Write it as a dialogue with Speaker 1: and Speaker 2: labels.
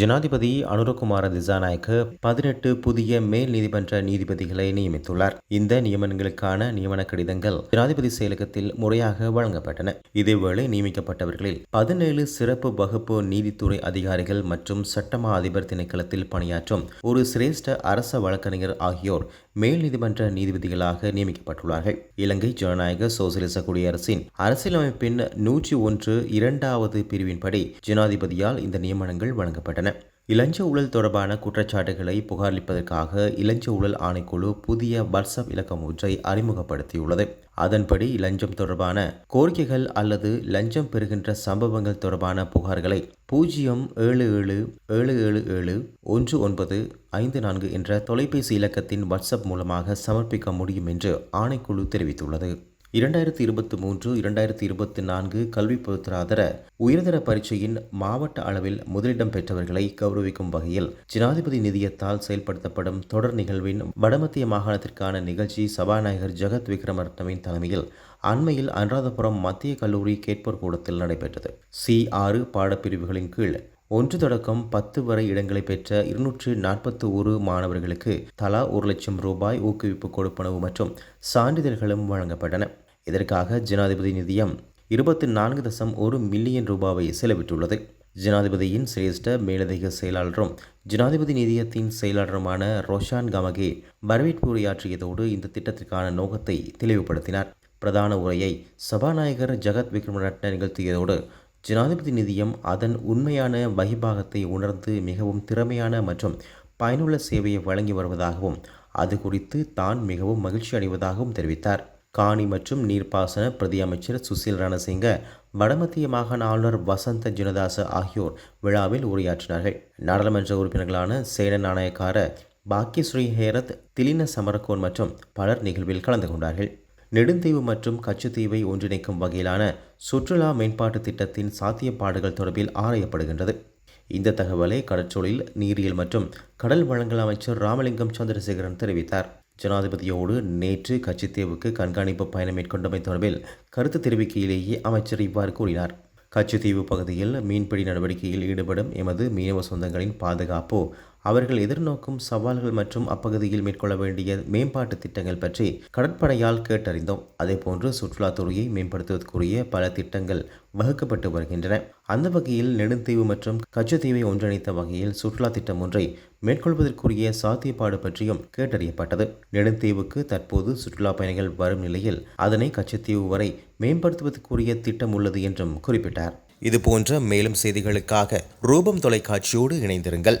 Speaker 1: ஜனாதிபதி அனுரகுமார திசாநாயக்க பதினெட்டு புதிய மேல் நீதிமன்ற நீதிபதிகளை நியமித்துள்ளார். இந்த நியமனங்களுக்கான நியமன கடிதங்கள் ஜனாதிபதி செயலகத்தில் முறையாக வழங்கப்பட்டன. இதேவேளை நியமிக்கப்பட்டவர்களில் பதினேழு சிறப்பு வகுப்பு நீதித்துறை அதிகாரிகள் மற்றும் சட்டமா அதிபர் திணைக்களத்தில் பணியாற்றும் ஒரு சிரேஷ்ட அரச வழக்கறிஞர் ஆகியோர் மேல் நீதிமன்ற நீதிபதிகளாக நியமிக்கப்பட்டுள்ளார்கள். இலங்கை ஜனநாயக சோசியலிச குடியரசின் அரசியலமைப்பின் நூற்றி ஒன்று இரண்டாவது பிரிவின்படி ஜனாதிபதியால் இந்த நியமனங்கள் வழங்கப்பட்டன. இளஞ்ச ஊழல் தொடர்பான குற்றச்சாட்டுகளை புகாரளிப்பதற்காக இளஞ்ச ஊழல் ஆணைக்குழு புதிய வாட்ஸ்அப் இலக்கம் ஒன்றை அறிமுகப்படுத்தியுள்ளது. அதன்படி லஞ்சம் தொடர்பான கோரிக்கைகள் அல்லது லஞ்சம் பெறுகின்ற சம்பவங்கள் தொடர்பான புகார்களை பூஜ்ஜியம் ஏழு ஏழு ஏழு ஏழு ஏழு ஒன்று ஒன்பது ஐந்து நான்கு என்ற தொலைபேசி இலக்கத்தின் வாட்ஸ்அப் மூலமாக சமர்ப்பிக்க முடியும் என்று ஆணைக்குழு தெரிவித்துள்ளது. இரண்டாயிரத்தி இருபத்தி மூன்று இரண்டாயிரத்தி இருபத்தி நான்கு கல்வி பொருத்தராதர உயர்தர பரீட்சையின் மாவட்ட அளவில் முதலிடம் பெற்றவர்களை கௌரவிக்கும் வகையில் ஜனாதிபதி நிதியத்தால் செயல்படுத்தப்படும் தொடர் நிகழ்வின் வடமத்திய மாகாணத்திற்கான நிகழ்ச்சி சபாநாயகர் ஜெகத் விக்ரமரத்னவின் தலைமையில் அண்மையில் அனுராதபுரம் மத்திய கல்லூரி கேட்போர் கூடத்தில் நடைபெற்றது. சி ஆறு பாடப்பிரிவுகளின் கீழ் ஒன்று தொடக்கம் பத்து வரை இடங்களை பெற்ற இருநூற்று நாற்பத்தி ஒரு மாணவர்களுக்கு தலா ஒரு லட்சம் ரூபாய் ஊக்குவிப்பு கொடுப்பனவு மற்றும் சான்றிதழ்களும் வழங்கப்பட்டன. இதற்காக ஜனாதிபதி நிதியம் இருபத்தி நான்கு தசம் ஒரு மில்லியன் ரூபாவை செலவிட்டுள்ளது. ஜனாதிபதியின் சிரேஷ்ட மேலதிக செயலாளரும் ஜனாதிபதி நிதியத்தின் செயலாளருமான ரோஷான் கமகே வரவேற்பு உரையாற்றியதோடு இந்த திட்டத்திற்கான நோக்கத்தை தெளிவுபடுத்தினார். பிரதான உரையை சபாநாயகர் ஜெகத் விக்ரமரட்ன நிகழ்த்தியதோடு ஜனாதிபதி நிதியம் அதன் உண்மையான வகிபாகத்தை உணர்ந்து மிகவும் திறமையான மற்றும் பயனுள்ள சேவையை வழங்கி வருவதாகவும் அது குறித்து தான் மிகவும் மகிழ்ச்சி அடைவதாகவும் தெரிவித்தார். காணி மற்றும் நீர்ப்பாசன பிரதி அமைச்சர் சுசில் ரணசிங்க வடமத்திய மாகாண ஆளுநர் வசந்த ஜனதாச ஆகியோர் விழாவில் உரையாற்றினார்கள். நாடாளுமன்ற உறுப்பினர்களான சேன நாணயக்கார பாக்கியஸ்ரீ ஹேரத் திலின சமரகோன் மற்றும் பலர் நிகழ்வில் கலந்து கொண்டார்கள். நெடுந்தீவு மற்றும் கச்சுத்தீவை ஒன்றிணைக்கும் வகையிலான சுற்றுலா மேம்பாட்டு திட்டத்தின் சாத்தியப்பாடுகள் தொடர்பில் ஆராயப்படுகின்றது. இந்த தகவலை கடற்சூழலில் நீரியல் மற்றும் கடல் வளங்கள் அமைச்சர் ராமலிங்கம் சந்திரசேகரன் தெரிவித்தார். ஜனாதிபதியோடு நேற்று கச்சித்தீவுக்கு கண்காணிப்பு பயணம் மேற்கொண்டமை தொடர்பில் கருத்து தெரிவிக்கையிலேயே அமைச்சர் இவ்வாறு கூறினார். கச்சித்தீவு பகுதியில் மீன்பிடி நடவடிக்கையில் ஈடுபடும் எமது மீனவ சொந்தங்களின் பாதுகாப்பு அவர்கள் எதிர்நோக்கும் சவால்கள் மற்றும் அப்பகுதியில் மேற்கொள்ள வேண்டிய மேம்பாட்டு திட்டங்கள் பற்றி கடற்படையால் கேட்டறிந்தோம். அதேபோன்று சுற்றுலாத்துறையை மேம்படுத்துவதற்குரிய பல திட்டங்கள் வகுக்கப்பட்டு வருகின்றன. அந்த வகையில் நெடுந்தீவு மற்றும் கச்சத்தீவை ஒன்றிணைத்த வகையில் சுற்றுலா திட்டம் ஒன்றை மேற்கொள்வதற்குரிய சாத்தியப்பாடு பற்றியும் கேட்டறியப்பட்டது. நெடுந்தீவுக்கு தற்போது சுற்றுலா பயணிகள் வரும் நிலையில் அதனை கச்சத்தீவு வரை மேம்படுத்துவதற்குரிய திட்டம் உள்ளது என்றும் குறிப்பிட்டார். இதுபோன்ற மேலும் செய்திகளுக்காக ரூபம் தொலைக்காட்சியோடு இணைந்திருங்கள்.